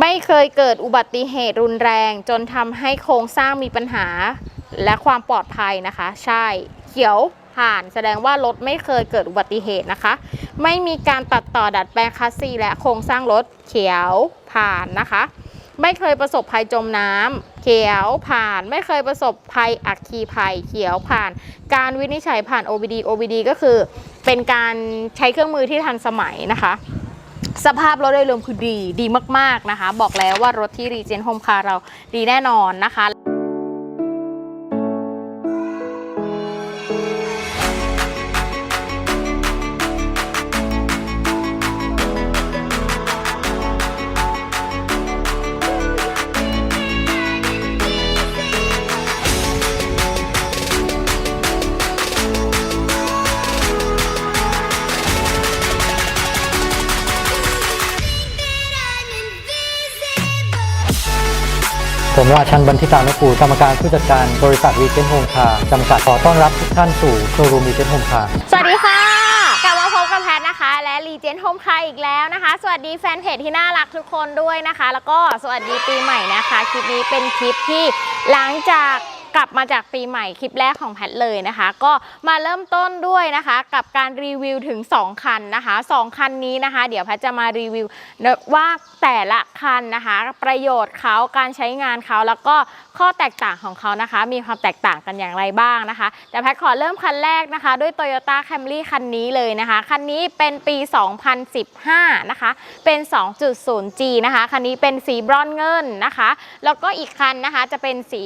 ไม่เคยเกิดอุบัติเหตุรุนแรง จนทำให้โครงสร้างมีปัญหา และความปลอดภัยนะคะ ใช่ เขียวผ่านแสดงว่ารถไม่เคยเกิดอุบัติเหตุนะคะ ไม่มีการตัดต่อดัดแปลงคัสซีและโครงสร้างรถเขียวผ่านนะคะ ไม่เคยประสบภัยจมน้ำเขียวผ่าน ไม่เคยประสบภัยอัคคีภัย เขียวผ่าน การวินิจฉัยผ่าน OBD OBD ก็คือ เป็นการใช้เครื่องมือที่ทันสมัยนะคะ สภาพรถโดยรวมคือดีดีมากๆนะคะ บอกแล้วว่ารถที่รีเจนโฮมคาร์เราดีแน่นอนนะคะ ผมราชันบันทิตานุกูลกรรมการผู้จัดการบริษัทวีเจนโฮมคาจำกัดขอต้อนรับทุกท่านสู่โชว์รูมวีเจนโฮมคาสวัสดีค่ะกลับมาพบกับแพทนะคะ และรีเจนโฮมคาอีกแล้วนะคะ สวัสดีแฟนเพจที่น่ารักทุกคนด้วยนะคะ แล้วก็สวัสดีปีใหม่นะคะ คลิปนี้เป็นคลิปที่หลังจาก กลับมาจากปีใหม่คลิปแรกของแพทเลยนะคะ ก็มาเริ่มต้นด้วยนะคะ กับการรีวิวถึง 2 คันนะคะ 2 คันนี้นะคะ เดี๋ยวแพทจะมารีวิวว่าแต่ละคันนะคะ ประโยชน์เขาการใช้งานเขาแล้วก็ข้อแตกต่างของเขานะคะ มีความแตกต่างกันอย่างไรบ้างนะคะแต่แพทขอเริ่มคันแรกนะคะ ด้วย Toyota Camry คันนี้เลยนะคะ คันนี้เป็นปี 2015 นะคะ เป็น 2.0G นะคะ คันนี้เป็นสีบรอนซ์เงินนะคะ แล้วก็อีกคันนะคะจะเป็นสี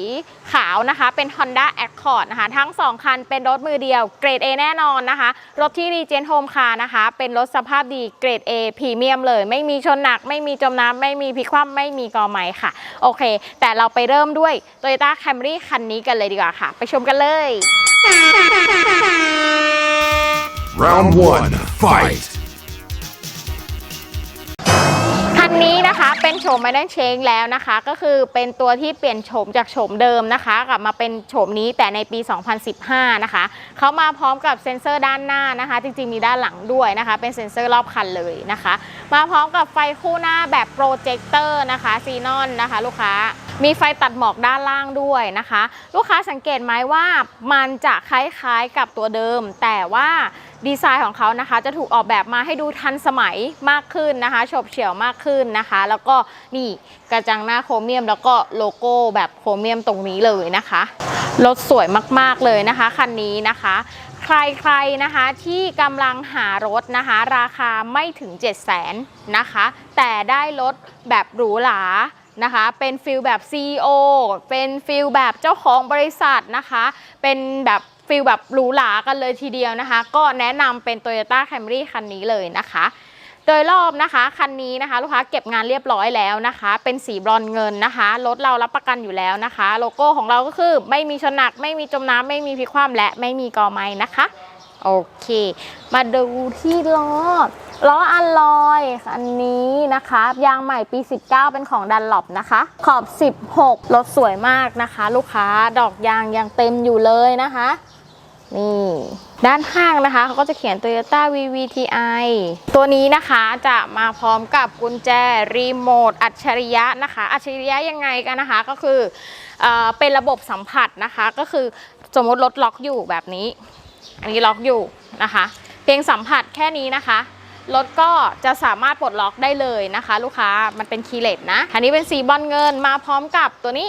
ขาวนะคะเป็น Honda Accord นะคะ ทั้ง 2 คันเป็นรถมือเดียวเกรด A แน่นอนนะคะ รถที่ Regen Home Car นะคะ เป็นรถสภาพดีเกรด A พรีเมียมเลย ไม่มีชนหนัก ไม่มีจมน้ำไม่มีพลิกคว่ำไม่มีกอไม้ค่ะ โอเค แต่เราไปเริ่มด้วย Toyota Camry คันนี้กันเลยดีกว่าค่ะ ไปชมกันเลย Round one, fight. นนี้นะคะเป็นโฉมไม่ได้เชงแล้วนะคะ ก็คือเป็นตัวที่เปลี่ยนโฉมจากโฉมเดิมนะคะ กลับมาเป็นโฉมนี้แต่ในปี 2015 นะคะเขามาพร้อมกับเซ็นเซอร์ด้านหน้านะคะ จริงๆมีด้านหลังด้วยนะคะ เป็นเซ็นเซอร์รอบคันเลยนะคะ มาพร้อมกับไฟคู่หน้าแบบโปรเจคเตอร์นะคะซีนอนนะคะ ลูกค้ามีไฟตัดหมอกด้านล่างด้วยนะคะ ลูกค้าสังเกตไหมว่ามันจะคล้ายๆกับตัวเดิม แต่ว่า ดีไซน์ของเขานะคะ จะถูกออกแบบมาให้ดูทันสมัยมากขึ้นนะคะฉบเฉี่ยวมากขึ้นนะคะ แล้วก็นี่กระจังหน้าโครเมียม แล้วก็โลโก้แบบโครเมียมตรงนี้เลยนะคะรถสวยมากๆเลยนะคะคันนี้นะคะใครๆนะคะที่กำลังหารถนะคะ ราคาไม่ถึง 7 0 0 0 0นนะคะ แต่ได้รถแบบหรูหรานะคะ เป็นฟิลแบบ CEO เป็นฟิลแบบเจ้าของบริษัทนะคะ เป็นแบบ ฟิลแบบหรูหรากันเลยทีเดียวนะคะ ก็แนะนำเป็น Toyota Camry คันนี้เลยนะคะ โดยรอบนะคะคันนี้นะคะ ลูกค้าเก็บงานเรียบร้อยแล้วนะคะ เป็นสีบรอนเงินนะคะรถเรารับประกันอยู่แล้วนะคะ โลโก้ของเราก็คือไม่มีชนหนัก ไม่มีจมน้ำไม่มีพิกคว่ำและไม่มีกอไม้นะคะโอเค มาดูที่ล้อ ล้ออัลลอยคันนี้นะคะ ยางใหม่ปี 19 เป็นของดันหลบนะคะ ขอบ 16 รถสวยมากนะคะ ลูกค้า ดอกยางยังเต็มอยู่เลยนะคะ นี่ด้านข้างนะคะเขาก็จะเขียน Toyota VVTi ตัวนี้นะคะจะมาพร้อมกับกุญแจรีโมทอัจฉริยะนะคะ อัจฉริยะยังไงกันนะคะก็คือเอเป็นระบบสัมผัสนะคะ ก็คือสมมติรถล็อกอยู่แบบนี้ อันนี้ล็อกอยู่นะคะ เพียงสัมผัสแค่นี้นะคะรถก็จะสามารถปลดล็อกได้เลยนะคะ ลูกค้ามันเป็นคีย์เลสนะอันนี้เป็นสีบอลเงินมาพร้อมกับตัวนี้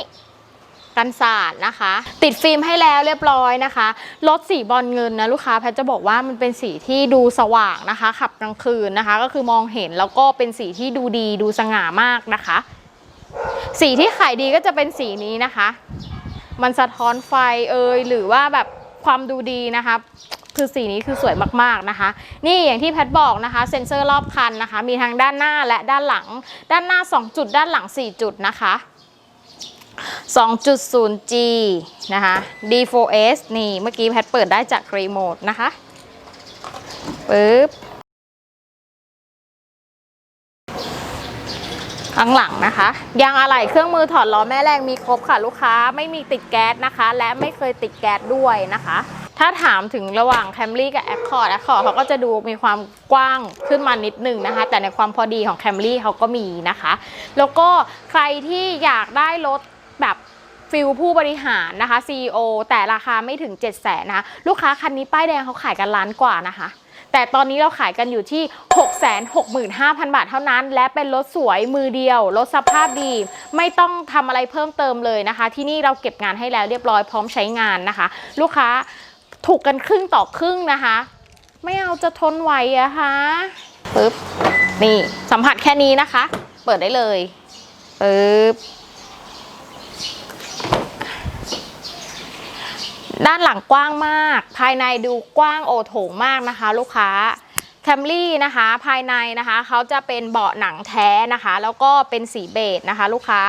กันศาสตร์นะคะ ติดฟิล์มให้แล้วเรียบร้อยนะคะรถสีบอลเงินนะลูกค้าแพทจะบอกว่ามันเป็นสีที่ดูสว่างนะคะ ขับกลางคืนนะคะ ก็คือมองเห็นแล้วก็เป็นสีที่ดูดีดูสง่ามากนะคะ สีที่ขายดีก็จะเป็นสีนี้นะคะ มันสะท้อนไฟเอยหรือว่าแบบความดูดีนะคะคือสีนี้คือสวยมากๆนะคะ นี่อย่างที่แพทบอกนะคะเซ็นเซอร์รอบคันนะคะ มีทั้งด้านหน้าและด้านหลัง ด้านหน้า 2 จุดด้านหลัง 4 จุดนะคะ 2.0G นะคะ D4S นี่ เมื่อกี้แพทเปิดได้จากรีโมทนะคะปึ๊บข้างหลังนะคะ ยางอะไหล่เครื่องมือถอดล้อแม่แรงมีครบค่ะ ลูกค้าไม่มีติดแก๊สนะคะ และไม่เคยติดแก๊สด้วยนะคะ ถ้าถามถึงระหว่าง Camry กับ Accord Accord เขาก็จะดูมีความกว้างขึ้นมานิดนึงนะคะ แต่ในความพอดีของ Camry เขาก็มีนะคะ แล้วก็ใครที่อยากได้รถ แบบฟิลผู้บริหารนะคะ CEO แต่ราคาไม่ถึง 7 0 0 0 0นนะคะลูกค้าคันนี้ป้ายแดงเขาขายกันล้านกว่านะคะ แต่ตอนนี้เราขายกันอยู่ที่ 665,000 บาทเท่านั้น และเป็นรถสวยมือเดียว รถสภาพดี ไม่ต้องทำอะไรเพิ่มเติมเลยนะคะ ที่นี่เราเก็บงานให้แล้วเรียบร้อยพร้อมใช้งานนะคะ ลูกค้าถูกกันครึ่งต่อครึ่งนะคะ ไม่เอาจะทนไหวอะคะปึ๊บนี่สัมผัสแค่นี้นะคะ เปิดได้เลยปึ๊บ ด้านหลังกว้างมาก ภายในดูกว้างโอโถงมากนะคะ ลูกค้าแคมรี่นะคะภายในนะคะเขาจะเป็นเบาะหนังแท้นะคะ แล้วก็เป็นสีเบจนะคะ ลูกค้า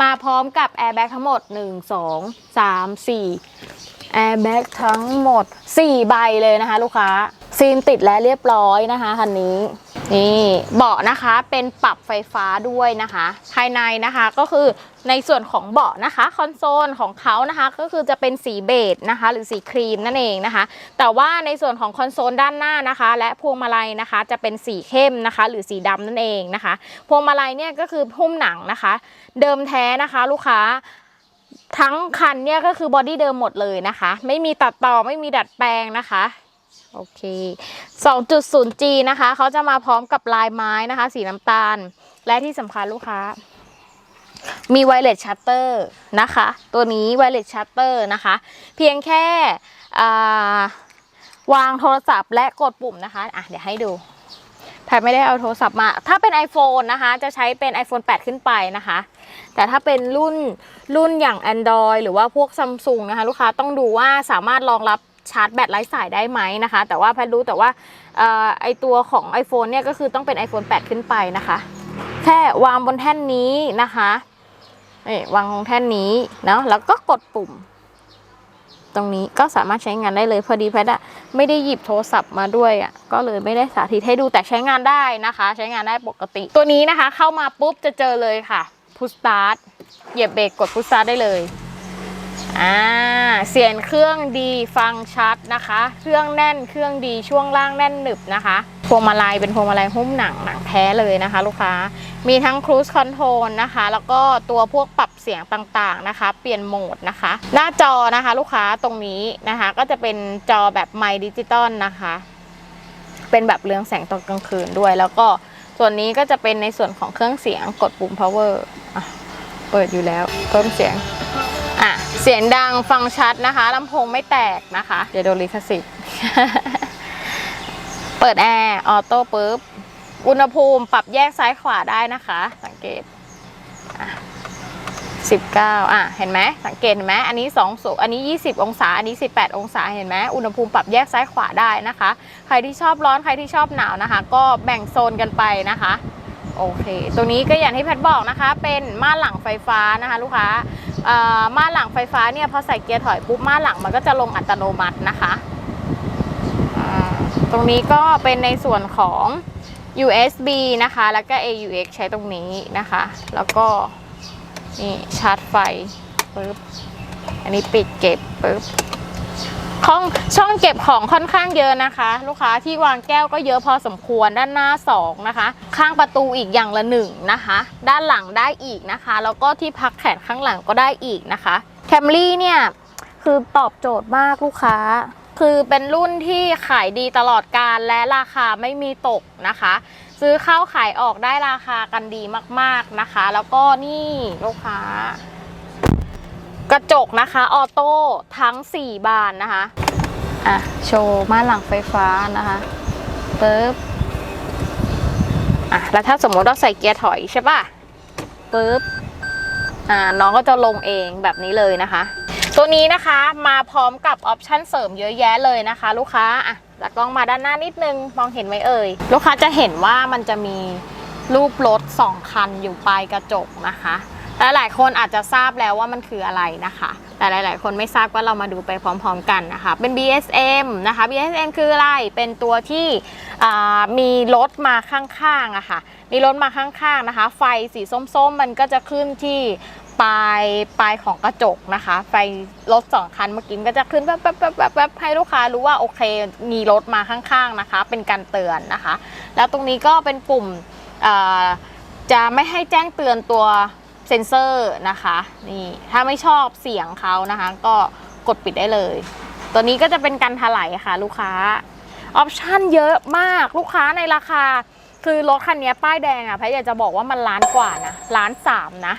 มาพร้อมกับแอร์แบ็กทั้งหมด 1 2 3 4แอร์แบ็กทั้งหมด 4 ใบเลยนะคะ ลูกค้าฟิล์มติดและเรียบร้อยนะคะคันนี้ นี่เบาะนะคะเป็นปรับไฟฟ้าด้วยนะคะ ภายในนะคะก็คือในส่วนของเบาะนะคะคอนโซลของเขานะคะก็คือจะเป็นสีเบจนะคะ หรือสีครีมนั่นเองนะคะ แต่ว่าในส่วนของคอนโซลด้านหน้านะคะ และพวงมาลัยนะคะจะเป็นสีเข้มนะคะ หรือสีดำนั่นเองนะคะ พวงมาลัยเนี่ยก็คือหุ้มหนังนะคะ เดิมแท้นะคะลูกค้าทั้งคันเนี่ยก็คือบอดี้เดิมหมดเลยนะคะ ไม่มีตัดต่อไม่มีดัดแปลงนะคะ โอเค 2.0G นะคะเขาจะมาพร้อมกับลายไม้นะคะ สีน้ำตาล และที่สำคัญลูกค้า มีไวเลสชัตเตอร์นะคะ ตัวนี้ไวเลสชัตเตอร์นะคะ เพียงแค่วางโทรศัพท์และกดปุ่มนะคะ อะ เดี๋ยวให้ดูแพทไม่ได้เอาโทรศัพท์มา ถ้าเป็น iPhone นะคะ จะใช้เป็น iPhone 8 ขึ้นไปนะคะ แต่ถ้าเป็นรุ่นรุ่นอย่าง Android หรือว่าพวก Samsung นะคะ ลูกค้าต้องดูว่าสามารถรองรับ ชาร์จแบตไร้สายได้ไหมนะคะ แต่ว่าแพทรู้แต่ว่าออไอตัวของ iPhone เนี่ยก็คือต้องเป็น iPhone 8 ขึ้นไปนะคะ แค่วางบนแท่นนี้นะคะนี่วางบนแท่นนี้เนาะแล้วก็กดปุ่ม ตรงนี้ก็สามารถใช้งานได้เลยพอดีแพทอะไม่ได้หยิบโทรศัพท์มาด้วยอะก็เลยไม่ได้สาธิตให้ดูแต่ใช้งานได้นะคะ ใช้งานได้ปกติ ตัวนี้นะคะ เข้ามาปุ๊บจะเจอเลยค่ะพุชสตาร์ทเหยียบเบรกกดพุชสตาร์ทได้เลย อ่าเสียงเครื่องดีฟังชัดนะคะ เครื่องแน่นเครื่องดีช่วงล่างแน่นหนึบนะคะพวงมาลัยเป็นพวงมาลัยหุ้มหนังหนังแท้เลยนะคะ ลูกค้ามีทั้ง Cruise Control นะคะ แล้วก็ตัวพวกปรับเสียงต่างๆนะคะ เปลี่ยนโหมดนะคะ หน้าจอนะคะ ลูกค้าตรงนี้นะคะ ก็จะเป็นจอแบบไมดิจิตอลนะคะ เป็นแบบเรืองแสงตอนกลางคืนด้วย แล้วก็ส่วนนี้ก็จะเป็นในส่วนของเครื่องเสียงกดปุ่ม power เปิดอยู่แล้วเพิ่มเสียง อะ เสียงดังฟังชัดนะคะลำโพงไม่แตกนะคะ เดี๋ยวโดนลิขสิทธิ์ เปิดแอร์ ออโต้ปุ๊บ อุณหภูมิปรับแยกซ้ายขวาได้นะคะ สังเกตอะ19อะ เห็นไหมสังเกตเห็นไหมอันนี้2สูอันนี้20องศา อันนี้18องศา เห็นไหมอุณหภูมิปรับแยกซ้ายขวาได้นะคะ ใครที่ชอบร้อน ใครที่ชอบหนาวนะคะ ก็แบ่งโซนกันไปนะคะ โอเค ตัวนี้ก็อย่างที่แพทบอกนะคะ เป็นม่านหลังไฟฟ้านะคะลูกค้าม่านหลังไฟฟ้าเนี่ยพอใส่เกียร์ถอยปุ๊บม่านหลังมันก็จะลงอัตโนมัตินะคะ ตรงนี้ก็เป็นในส่วนของ USB นะคะ แล้วก็ AUX ใช้ตรงนี้นะคะ แล้วก็นี่ชาร์จไฟปึ๊บ อันนี้ปิดเก็บปึ๊บ ช่องช่องเก็บของค่อนข้างเยอะนะคะ ลูกค้าที่วางแก้วก็เยอะพอสมควรด้านหน้า 2 นะคะ ข้างประตูอีกอย่างละหนึ่งนะคะ ด้านหลังได้อีกนะคะ แล้วก็ที่พักแขนข้างหลังก็ได้อีกนะคะแคมรี่เนี่ยคือตอบโจทย์มากลูกค้า คือเป็นรุ่นที่ขายดีตลอดการและราคาไม่มีตกนะคะ ซื้อเข้าขายออกได้ราคากันดีมากๆนะคะ แล้วก็นี่ลูกค้า กระจกนะคะออโต้ทั้ง 4 บานนะคะอะโชว์ม่านหลังไฟฟ้านะคะปึ๊บอะแล้วถ้าสมมติเราใส่เกียร์ถอยใช่ป่ะปึ๊บอ่าน้องก็จะลงเองแบบนี้เลยนะคะ ตัวนี้นะคะมาพร้อมกับออปชั่นเสริมเยอะแยะเลยนะคะ ลูกค้าอะจากกล้องมาด้านหน้านิดนึงมองเห็นไหมเอ่ยลูกค้าจะเห็นว่ามันจะมีรูปรถสองคันอยู่ปลายกระจกนะคะ และหลายคนอาจจะทราบแล้วว่ามันคืออะไรนะคะ แต่หลาย ๆ คนไม่ทราบก็เรามาดูไปพร้อม ๆ กันนะคะ เป็น BSM นะคะ BSM คืออะไร เป็นตัวที่มีรถมาข้างๆอะค่ะ มีรถมาข้างๆนะคะ ไฟสีส้ม ๆ มันก็จะขึ้นที่ปลายปลายของกระจกนะคะ ไฟรถสองคันเมื่อกี้ก็จะขึ้นแป๊บแป๊บแป๊บแป๊บให้ลูกค้ารู้ว่าโอเค มีรถมาข้างๆนะคะ เป็นการเตือนนะคะ แล้วตรงนี้ก็เป็นปุ่มจะไม่ให้แจ้งเตือนตัว เซ็นเซอร์นะคะนี่ถ้าไม่ชอบเสียงเขานะคะ ก็กดปิดได้เลย ตัวนี้ก็จะเป็นการถลายค่ะลูกค้าออปชั่นเยอะมากลูกค้าในราคา คือรถคันนี้ป้ายแดงอะแพทย์อยากจะบอกว่ามันล้านกว่านะล้านสามนะ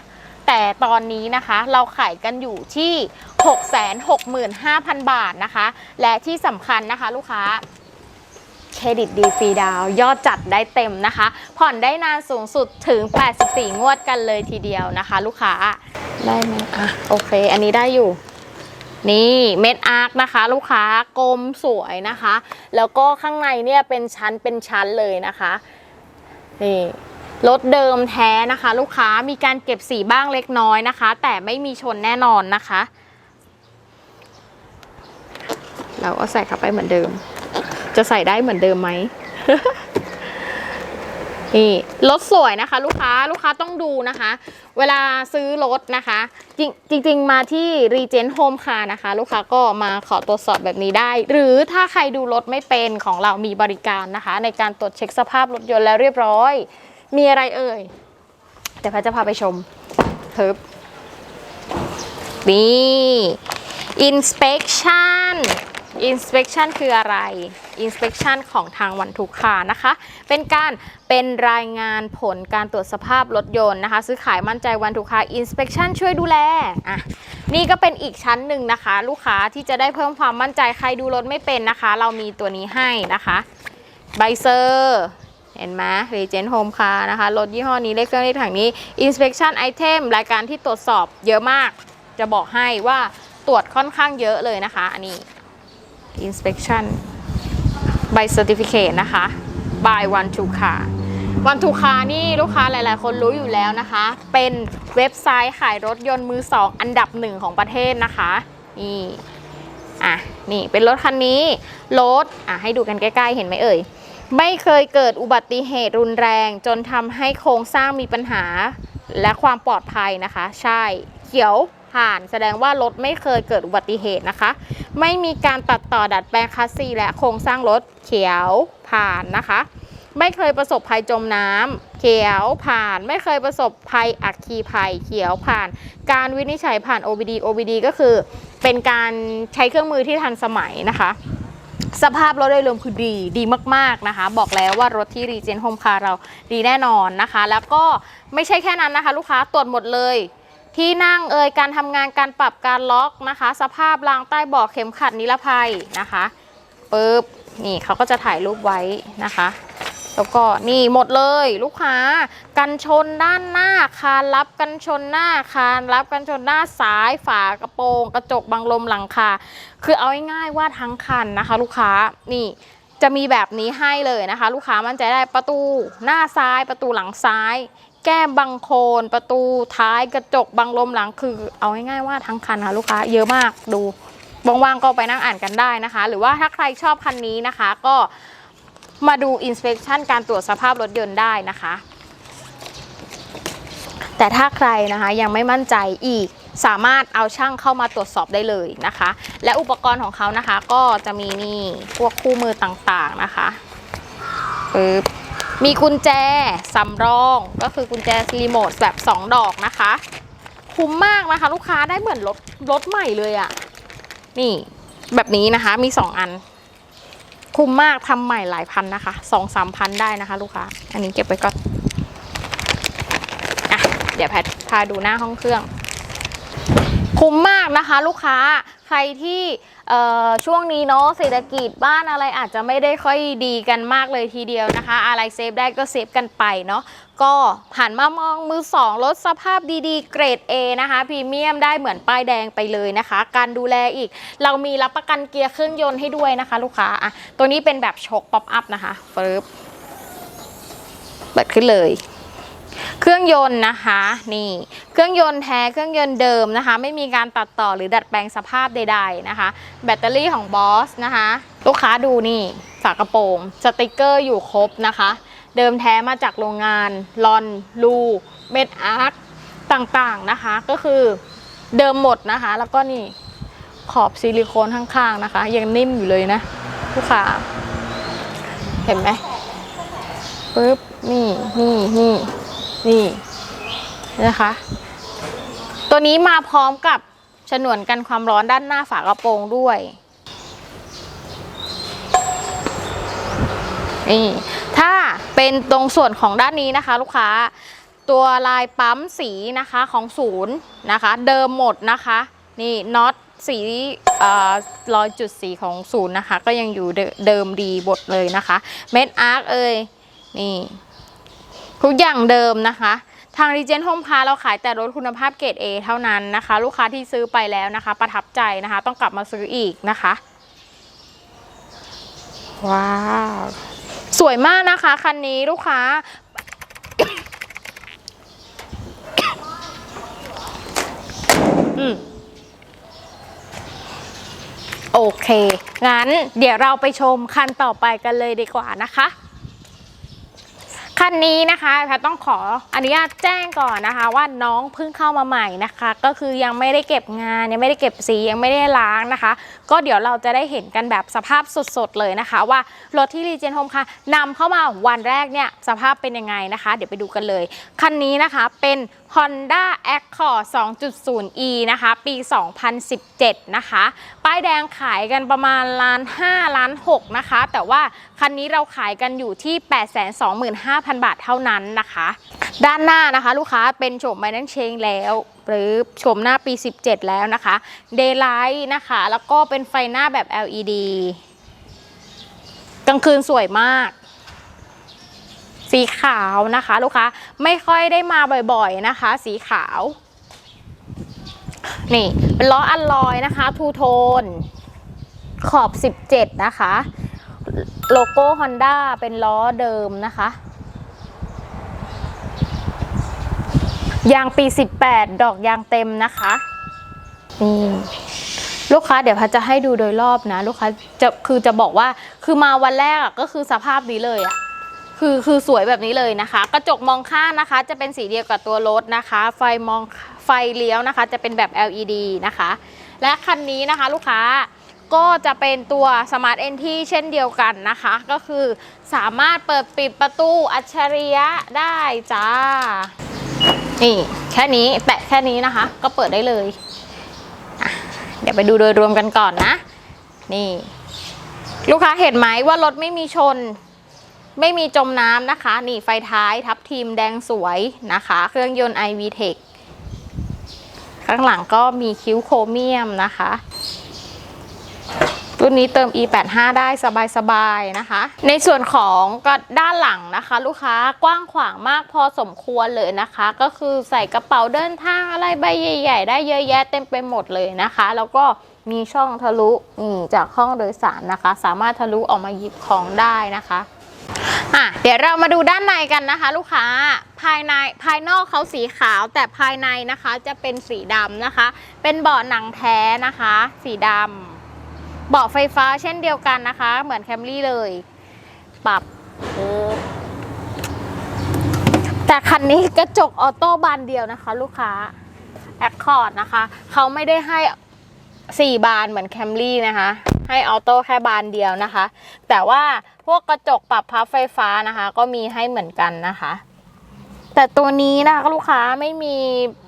แต่ตอนนี้นะคะเราขายกันอยู่ที่ 665,000 บาทนะคะ และที่สำคัญนะคะลูกค้า เครดิตดีฟรีดาวน์ยอดจัดได้เต็มนะคะ ผ่อนได้นานสูงสุดถึง 84 งวดกันเลยทีเดียวนะคะ ลูกค้าได้ไหมอะโอเค อันนี้ได้อยู่นี่เม็ดอาร์คนะคะ ลูกค้ากลมสวยนะคะ แล้วก็ข้างในเนี่ยเป็นชั้นเป็นชั้นเลยนะคะนี่รถเดิมแท้นะคะ ลูกค้ามีการเก็บสีบ้างเล็กน้อยนะคะ แต่ไม่มีชนแน่นอนนะคะ เราก็ใส่เข้าไปเหมือนเดิม จะใส่ได้เหมือนเดิมไหมนี่รถสวยนะคะ ลูกค้าลูกค้าต้องดูนะคะ เวลาซื้อรถนะคะ จริงจริงมาที่ Regent Home Car นะคะ ลูกค้าก็มาขอตรวจสอบแบบนี้ได้ หรือถ้าใครดูรถไม่เป็นของเรามีบริการนะคะ ในการตรวจเช็คสภาพรถยนต์แล้วเรียบร้อย มีอะไรเอ่ยเดี๋ยวพทย์จะพาไปชมเพิบนี่ inspection inspection คืออะไร inspection ของทางวันทุกคานะคะ เป็นการเป็นรายงานผลการตรวจสภาพรถยนต์นะคะ ซื้อขายมั่นใจวันทุกคา inspection ช่วยดูแลอะนี่ก็เป็นอีกชั้นหนึ่งนะคะ ลูกค้าที่จะได้เพิ่มความมั่นใจใครดูรถไม่เป็นนะคะ เรามีตัวนี้ให้นะคะใบเซอร์เห็นไหม Regent Home Car นะคะ รถยี่ห้อนี้เลขเครื่องเลขถังนี้ inspection item รายการที่ตรวจสอบเยอะมาก จะบอกให้ว่าตรวจค่อนข้างเยอะเลยนะคะ อันนี้ inspection ใบ certificate นะคะ by one to car one to car นี่ลูกค้าหลาย ๆ คนรู้อยู่แล้วนะคะ เป็นเว็บไซต์ขายรถยนต์มือสองอันดับหนึ่งของประเทศนะคะ นี่ อะ นี่เป็นรถคันนี้ รถ อะ ให้ดูกันใกล้ ๆ เห็นไหมเอ่ย ไม่เคยเกิดอุบัติเหตุรุนแรง จนทำให้โครงสร้างมีปัญหาและความปลอดภัยนะคะ ใช่ เขียว ผ่าน แสดงว่ารถไม่เคยเกิดอุบัติเหตุนะคะ ไม่มีการตัดต่อดัดแปลงคัสซีและโครงสร้างรถเขียวผ่านนะคะ ไม่เคยประสบภัยจมน้ำเขียวผ่าน ไม่เคยประสบภัยอัคคีภัยเขียวผ่าน การวินิจฉัยผ่าน OBD OBD ก็คือ เป็นการใช้เครื่องมือที่ทันสมัยนะคะสภาพรถโดยรวมคือดีดีมากๆนะคะ บอกแล้วว่ารถที่ Regent Home Car เราดีแน่นอนนะคะ แล้วก็ไม่ใช่แค่นั้นนะคะ ลูกค้าตรวจหมดเลย ที่นั่งเอ่ยการทำงานการปรับการล็อกนะคะ สภาพรางใต้เบาะเข็มขัดนิรภัยนะคะปึ๊บนี่เขาก็จะถ่ายรูปไว้นะคะ แล้วก็นี่หมดเลยลูกค้า กันชนด้านหน้าคานรับกันชนหน้าคานรับกันชนหน้าซ้ายฝากระโปรง กระจกบังลมหลังคาคือเอาง่ายๆว่าทั้งคันนะคะ ลูกค้านี่จะมีแบบนี้ให้เลยนะคะ ลูกค้ามั่นใจได้ประตูหน้าซ้ายประตูหลังซ้าย แก้มบังโคนประตูท้ายกระจกบังลมหลังคือ เอาง่ายๆว่าทั้งคันค่ะลูกค้าเยอะมากดูว่างๆก็ไปนั่งอ่านกันได้นะคะ หรือว่าถ้าใครชอบคันนี้นะคะ ก็มาดู inspection การตรวจสภาพรถยนต์ได้นะคะ แต่ถ้าใครนะคะยังไม่มั่นใจอีกสามารถเอาช่างเข้ามาตรวจสอบได้เลยนะคะ และอุปกรณ์ของเขานะคะ ก็จะมีนี่พวกคู่มือต่างๆนะคะปึ๊บ มีกุญแจสำรองก็คือกุญแจรีโมทแบบ 2 ดอกนะคะ คุ้มมากนะคะ ลูกค้าได้เหมือนรถรถใหม่เลยอะ่ะ นี่แบบนี้นะคะมี 2 อัน คุ้มมากทำใหม่หลายพันนะคะสองสามพันได้นะคะ ลูกค้า อันนี้เก็บไว้ก่อนอะเดี๋ยวแพทพาดูหน้าห้องเครื่อง คุ้มมากนะคะ ลูกค้า ใครที่ช่วงนี้เนาะเศรษฐกิจบ้านอะไรอาจจะไม่ได้ค่อยดีกันมากเลยทีเดียวนะคะ อะไรเซฟได้ก็เซฟกันไปเนาะก็ผ่านมามองมือสองรถสภาพดีๆ เกรด A นะคะพรีเมียมได้เหมือนป้ายแดงไปเลยนะคะ การดูแลอีก เรามีรับประกันเกียร์เครื่องยนต์ให้ด้วยนะคะ ลูกค้าอะตัวนี้เป็นแบบโชคป๊อปอัพนะคะปึ๊บเปิดขึ้นเลย เครื่องยนต์นะคะนี่เครื่องยนต์แท้เครื่องยนต์เดิมนะคะ ไม่มีการตัดต่อหรือดัดแปลงสภาพใด ๆนะคะ แบตเตอรี่ของบอสนะคะ ลูกค้าดูนี่ฝากระโปรงสติกเกอร์อยู่ครบนะคะ เดิมแท้มาจากโรงงานลอนลูเม็ดอาร์คต่างๆนะคะ ก็คือเดิมหมดนะคะ แล้วก็นี่ขอบซิลิโคนข้างๆนะคะ ยังนิ่มอยู่เลยนะลูกค้าเห็นไหมปึ๊บนี่นี่นี่ นี่นะคะ ตัวนี้มาพร้อมกับฉนวนกันความร้อนด้านหน้าฝากระโปรงด้วยนี่ถ้าเป็นตรงส่วนของด้านนี้นะคะ ลูกค้าตัวลายปั๊มสีนะคะของศูนย์นะคะ เดิมหมดนะคะ นี่น็อตสีเอ่อรอยจุดสีของศูนย์นะคะ ก็ยังอยู่เดเดิมดีบทเลยนะคะ เม็ดอาร์คเอ่ยนี่ ทุกอย่างเดิมนะคะทางรีเจน h ฮมพาเราขายแต่รถคุณภาพเกรด A เท่านั้นนะคะ ลูกค้าที่ซื้อไปแล้วนะคะ ประทับใจนะคะ ต้องกลับมาซื้ออีกนะคะ ว้าว สวยมากนะคะคันนี้ลูกค้า อืมโอเค งั้นเดี๋ยวเราไปชมคันต่อไปกันเลยดีกว่านะคะ คันนี้นะคะแพทต้องขออนุญาตแจ้งก่อนนะคะ ว่าน้องเพิ่งเข้ามาใหม่นะคะ ก็คือยังไม่ได้เก็บงานยังไม่ได้เก็บสียังไม่ได้ล้างนะคะ ก็เดี๋ยวเราจะได้เห็นกันแบบสภาพสดๆเลยนะคะ ว่ารถที่รีเจนโฮมค่ะนำเข้ามาวันแรกเนี่ยสภาพเป็นยังไงนะคะ เดี๋ยวไปดูกันเลยคันนี้นะคะเป็น Honda Accord 2.0e นะคะ ปี 2017 นะคะ ป้ายแดงขายกันประมาณล้าน5ล้าน6นะคะ แต่ว่าคันนี้เราขายกันอยู่ที่ 825,000 บาทเท่านั้นนะคะ ด้านหน้านะคะ ลูกค้าเป็นโฉมไมนันเชงแล้วหรือโฉมหน้าปี 17 แล้วนะคะ Daylight นะคะ แล้วก็เป็นไฟหน้าแบบ LED กลางคืนสวยมาก สีขาวนะคะ ลูกค้าไม่ค่อยได้มาบ่อยๆนะคะ สีขาว นี่เป็นล้ออัลลอยนะคะ ทูโทน ขอบ 17 นะคะ โลโก้ Honda เป็นล้อเดิมนะคะยางปี 18 ดอกยางเต็มนะคะนี่ลูกค้าเดี๋ยวพัดจะให้ดูโดยรอบนะ ลูกค้าจะคือจะบอกว่าคือมาวันแรกก็คือสภาพนี้เลยอะ คือคือสวยแบบนี้เลยนะคะ กระจกมองข้างนะคะ จะเป็นสีเดียวกับตัวรถนะคะ ไฟมองไฟเลี้ยวนะคะ จะเป็นแบบ LED นะคะ และคันนี้นะคะลูกค้าก็จะเป็นตัว Smart Entry เช่นเดียวกันนะคะ ก็คือสามารถเปิดปิดประตูอัจฉริยะได้จ้า นี่ แค่นี้แตะแค่นี้นะคะ ก็เปิดได้เลย เดี๋ยวไปดูโดยรวมกันก่อนนะ นี่ ลูกค้าเห็นไหมว่ารถไม่มีชน ไม่มีจมน้ำนะคะ นี่ไฟท้ายทับทีมแดงสวยนะคะ เครื่องยนต์ iVTEC ข้างหลังก็มีคิ้วโครเมียมนะคะ รุ่นนี้เติม e85 ได้สบายๆนะคะ ในส่วนของก็ด้านหลังนะคะ ลูกค้ากว้างขวางมากพอสมควรเลยนะคะ ก็คือใส่กระเป๋าเดินทางอะไรใบใหญ่ ๆ ได้เยอะแยะเต็มไปหมดเลยนะคะ แล้วก็มีช่องทะลุจากห้องโดยสารนะคะ สามารถทะลุออกมาหยิบของได้นะคะ อะเดี๋ยวเรามาดูด้านในกันนะคะ ลูกค้าภายในภายนอกเขาสีขาวแต่ภายในนะคะจะเป็นสีดำนะคะ เป็นเบาะหนังแท้นะคะ สีดำเบาะไฟฟ้าเช่นเดียวกันนะคะ เหมือนแคมรี่เลย ปรับปึ๊บแต่คันนี้กระจกออโต้บานเดียวนะคะ ลูกค้าแอคคอร์ดนะคะ เขาไม่ได้ให้สี่บานเหมือนแคมรี่นะคะ ให้ออโต้แค่บานเดียวนะคะ แต่ว่าพวกกระจกปรับพับไฟฟ้านะคะ ก็มีให้เหมือนกันนะคะ แต่ตัวนี้นะคะลูกค้าไม่มี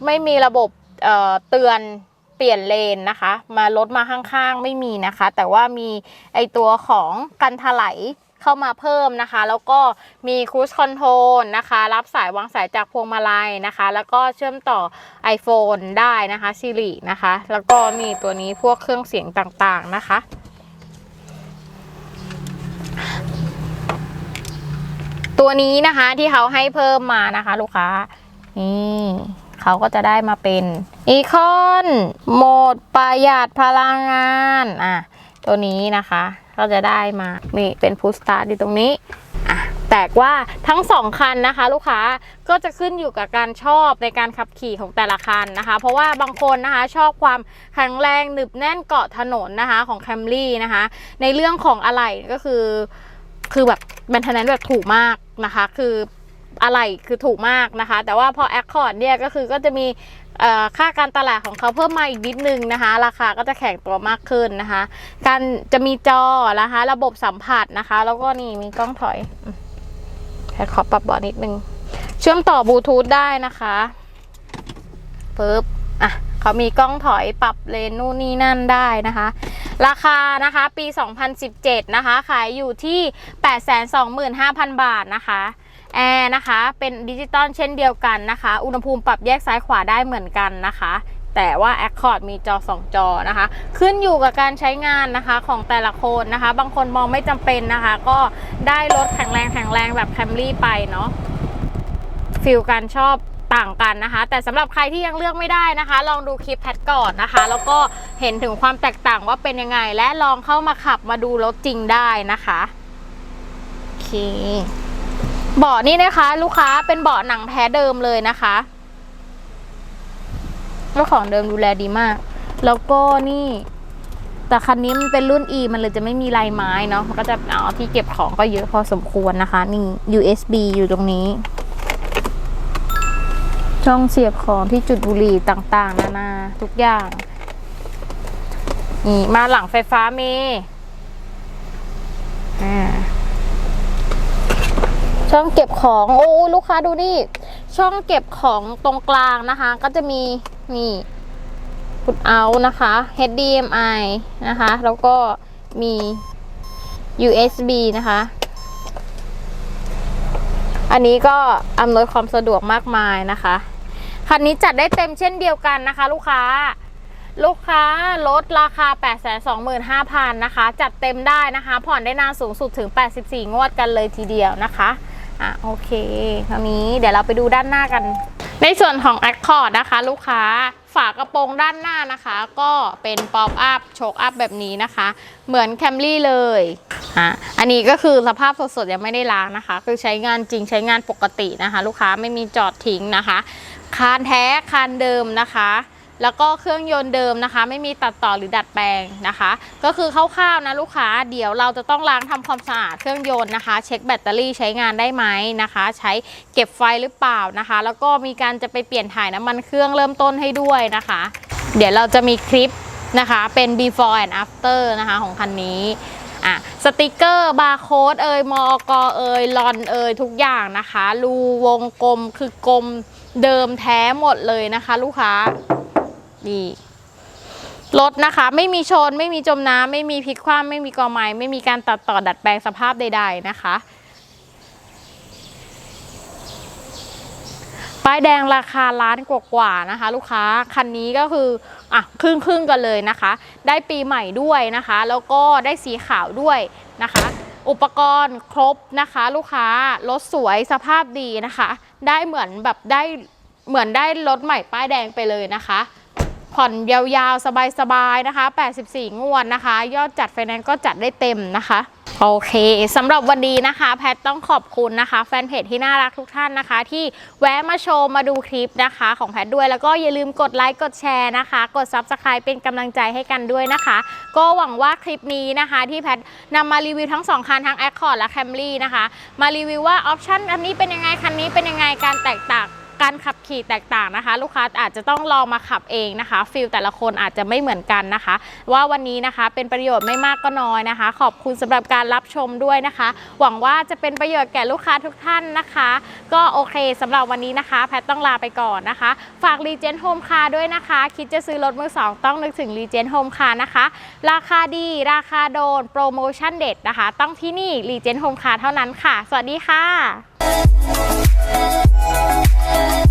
ไม่มีระบบเเตือนเปลี่ยนเลนนะคะ มารถมาข้างๆไม่มีนะคะ แต่ว่ามีไอตัวของกันถลายเข้ามาเพิ่มนะคะ แล้วก็มีคูสคอนโทรลนะคะ รับสายวางสายจากพวงมาลัยนะคะ แล้วก็เชื่อมต่อ iPhone ได้นะคะ Siri นะคะ แล้วก็มีตัวนี้พวกเครื่องเสียงต่างๆนะคะ ตัวนี้นะคะที่เขาให้เพิ่มมานะคะ ลูกค้า นี่เขาก็จะได้มาเป็นอีคอนโหมดประหยัดพลังงานอะตัวนี้นะคะก็จะได้มานี่เป็นพุสตาร์ที่ตรงนี้อะแต่ว่าทั้งสองคันนะคะ ลูกค้าก็จะขึ้นอยู่กับการชอบในการขับขี่ของแต่ละคันนะคะ เพราะว่าบางคนนะคะชอบความแข็งแรงหนึบแน่นเกาะถนนนะคะของ Camry นะคะ ในเรื่องของอะไหล่ก็คือ คือแบบแบนเทนแนนแบบถูกมากนะคะ คืออะไรคือถูกมากนะคะ แต่ว่าพอ Accord เนี่ยก็คือก็จะมีค่าการตลาดของเขาเพิ่มมาอีกนิดนึงนะคะ ราคาก็จะแข็งตัวมากขึ้นนะคะ การจะมีจอนะคะ ระบบสัมผัสนะคะ แล้วก็นี่มีกล้องถอยแพทขอปรับเบาะนิดนึง เชื่อมต่อบลูทูธได้นะคะปึ๊บ อะเขามีกล้องถอยปรับเลนนู่นนี่นั่นได้นะคะ ราคานะคะปี 2017 นะคะ ขายอยู่ที่ 825,000 บาทนะคะแอร์นะคะเป็นดิจิตอลเช่นเดียวกันนะคะ อุณหภูมิปรับแยกซ้ายขวาได้เหมือนกันนะคะ แต่ว่า Accord มีจอ 2 จอนะคะ ขึ้นอยู่กับการใช้งานนะคะของแต่ละคนนะคะ บางคนมองไม่จำเป็นนะคะ ก็ได้รถแข็งแรงแข็งแรงแบบ Camry ไปเนาะฟิลการชอบ ต่างกันนะคะ แต่สำหรับใครที่ยังเลือกไม่ได้นะคะ ลองดูคลิปแพทก่อนนะคะ แล้วก็เห็นถึงความแตกต่างว่าเป็นยังไง และลองเข้ามาขับมาดูรถจริงได้นะคะโอเคเบาะนี่นะคะ ลูกค้าเป็นเบาะหนังแท้เดิมเลยนะคะเจ้าของเดิมดูแลดีมาก แล้วก็นี่ แต่คันนี้มันเป็นรุ่น E มันเลยจะไม่มีลายไม้เนาะมันก็จะเอาที่เก็บของก็เยอะพอสมควรนะคะ นี่ USB อยู่ตรงนี้ ช่องเสียบของที่จุดบุหรี่ต่างๆ นานาทุกอย่างนี่มาหลังไฟฟ้ามีอ่าช่องเก็บของ โอ้ลูกค้าดูนี่ ช่องเก็บของตรงกลางนะคะ ก็จะมีนี่พุทเอานะคะ HDMI นะคะ แล้วก็มี USB นะคะ อันนี้ก็อำนวยความสะดวกมากมายนะคะคันนี้จัดได้เต็มเช่นเดียวกันนะคะ ลูกค้า ลูกค้าลดราคา 825,000นะคะ จัดเต็มได้นะคะ ผ่อนได้นานสูงสุดถึง 84 งวดกันเลยทีเดียวนะคะอะโอเคคราวนี้เดี๋ยวเราไปดูด้านหน้ากัน ในส่วนของ Accord นะคะ ลูกค้าฝากระโปรงด้านหน้านะคะ ก็เป็นป๊อปอัพโชกอัพแบบนี้นะคะ เหมือนแคมรี่เลยอะอันนี้ก็คือสภาพสดๆยังไม่ได้ล้างนะคะ คือใช้งานจริงใช้งานปกตินะคะ ลูกค้าไม่มีจอดทิ้งนะคะ คานแท้คานเดิมนะคะ แล้วก็เครื่องยนต์เดิมนะคะ ไม่มีตัดต่อหรือดัดแปลงนะคะ ก็คือคร่าวๆนะลูกค้าเดี๋ยวเราจะต้องล้างทำความสะอาดเครื่องยนต์นะคะ เช็คแบตเตอรี่ใช้งานได้ไหมนะคะ ใช้เก็บไฟหรือเปล่านะคะ แล้วก็มีการจะไปเปลี่ยนถ่ายน้ำมันเครื่องเริ่มต้นให้ด้วยนะคะ เดี๋ยวเราจะมีคลิปนะคะ เป็น before and after นะคะของคันนี้อะสติกเกอร์บาร์โค้ดเอ่ยมอกเอ่ยลอนเอ่ยทุกอย่างนะคะรูวงกลมคือกลมเดิมแท้หมดเลยนะคะ ลูกค้า ดีรถนะคะ ไม่มีชน ไม่มีจมน้ำไม่มีพลิกคว่ำไม่มีกอไม้ไม่มีการตัดต่อดัดแปลงสภาพใด ๆ นะคะ ป้ายแดงราคาล้านกว่าๆนะคะ ลูกค้าคันนี้ก็คืออะครึ่งครึ่งกันเลยนะคะ ได้ปีใหม่ด้วยนะคะ แล้วก็ได้สีขาวด้วยนะคะ อุปกรณ์ครบนะคะ ลูกค้ารถสวยสภาพดีนะคะ ได้เหมือนแบบได้เหมือนได้รถใหม่ป้ายแดงไปเลยนะคะ ผ่อนยาวๆ สบายๆ นะคะ 84 งวดนะคะ ยอดจัดไฟแนนซ์ก็จัดได้เต็มนะคะ โอเคสำหรับวันนี้นะคะ แพทต้องขอบคุณนะคะ แฟนเพจที่น่ารักทุกท่านนะคะ ที่แวะมาชมมาดูคลิปนะคะ ของแพทด้วยแล้วก็อย่าลืมกดไลค์กดแชร์นะคะ กด Subscribe เป็นกำลังใจให้กันด้วยนะคะ ก็หวังว่าคลิปนี้นะคะ ที่แพทนำมารีวิวทั้ง 2 คันทั้ง Accord และ Camry นะคะ มารีวิวว่าออปชั่นอันนี้เป็นยังไงคันนี้เป็นยังไงการแตกต่าง การขับขี่แตกต่างนะคะ ลูกค้าอาจจะต้องลองมาขับเองนะคะฟิลแต่ละคนอาจจะไม่เหมือนกันนะคะ ว่าวันนี้นะคะเป็นประโยชน์ไม่มากก็น้อยนะคะ ขอบคุณสำหรับการรับชมด้วยนะคะ หวังว่าจะเป็นประโยชน์แก่ลูกค้าทุกท่านนะคะ ก็โอเคสำหรับวันนี้นะคะ แพทต้องลาไปก่อนนะคะ ฝาก r e g e n Home Car ด้วยนะคะ คิดจะซื้อรถมือสองต้องนึกถึง r e g e n Home Car นะคะ ราคาดี ราคาโดน โปรโมชั่นเด็ดนะคะ ต้องที่นี่ r e g e n Home Car เท่านั้นค่ะ สวัสดีค่ะ good.